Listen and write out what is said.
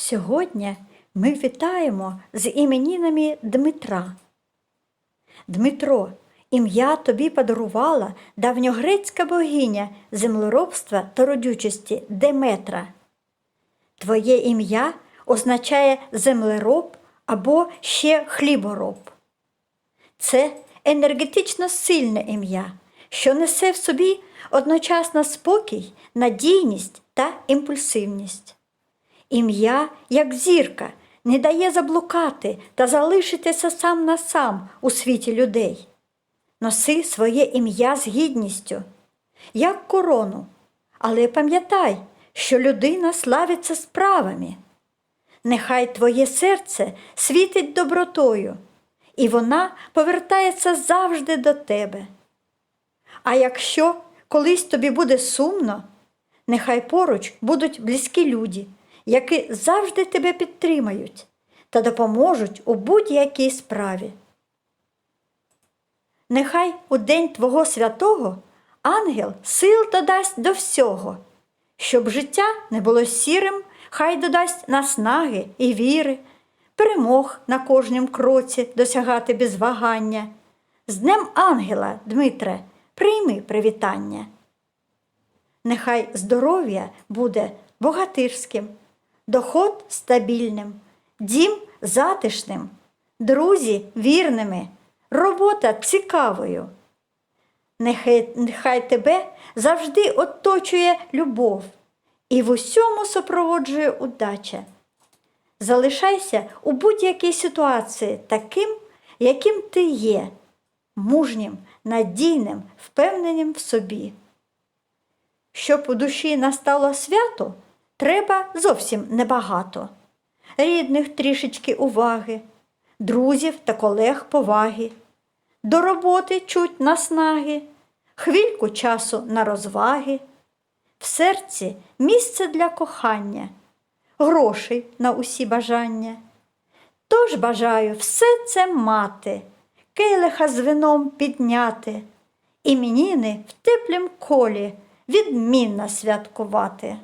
Сьогодні ми вітаємо з іменінами Дмитра. Дмитро, ім'я тобі подарувала давньогрецька богиня землеробства та родючості Деметра. Твоє ім'я означає землероб або ще хлібороб. Це енергетично сильне ім'я, що несе в собі одночасно спокій, надійність та імпульсивність. Ім'я, як зірка, не дає заблукати та залишитися сам на сам у світі людей. Носи своє ім'я з гідністю, як корону, але пам'ятай, що людина славиться справами. Нехай твоє серце світить добротою, і вона повертається завжди до тебе. А якщо колись тобі буде сумно, нехай поруч будуть близькі люди, які завжди тебе підтримають та допоможуть у будь-якій справі. Нехай у день Твого святого ангел сил додасть до всього, щоб життя не було сірим, хай додасть наснаги і віри, перемог на кожнім кроці досягати без вагання. З Днем Ангела, Дмитре, прийми привітання. Нехай здоров'я буде богатирським, доход стабільним, дім затишним, друзі вірними, робота цікавою. Нехай, нехай тебе завжди оточує любов і в усьому супроводжує удача. Залишайся у будь-якій ситуації таким, яким ти є, мужнім, надійним, впевненим в собі. Щоб у душі настало свято, треба зовсім небагато. Рідних трішечки уваги, друзів та колег поваги, до роботи чуть наснаги, хвильку часу на розваги, в серці місце для кохання, грошей на усі бажання. Тож бажаю все це мати, келиха з вином підняти, іменіни в теплім колі відмінно святкувати.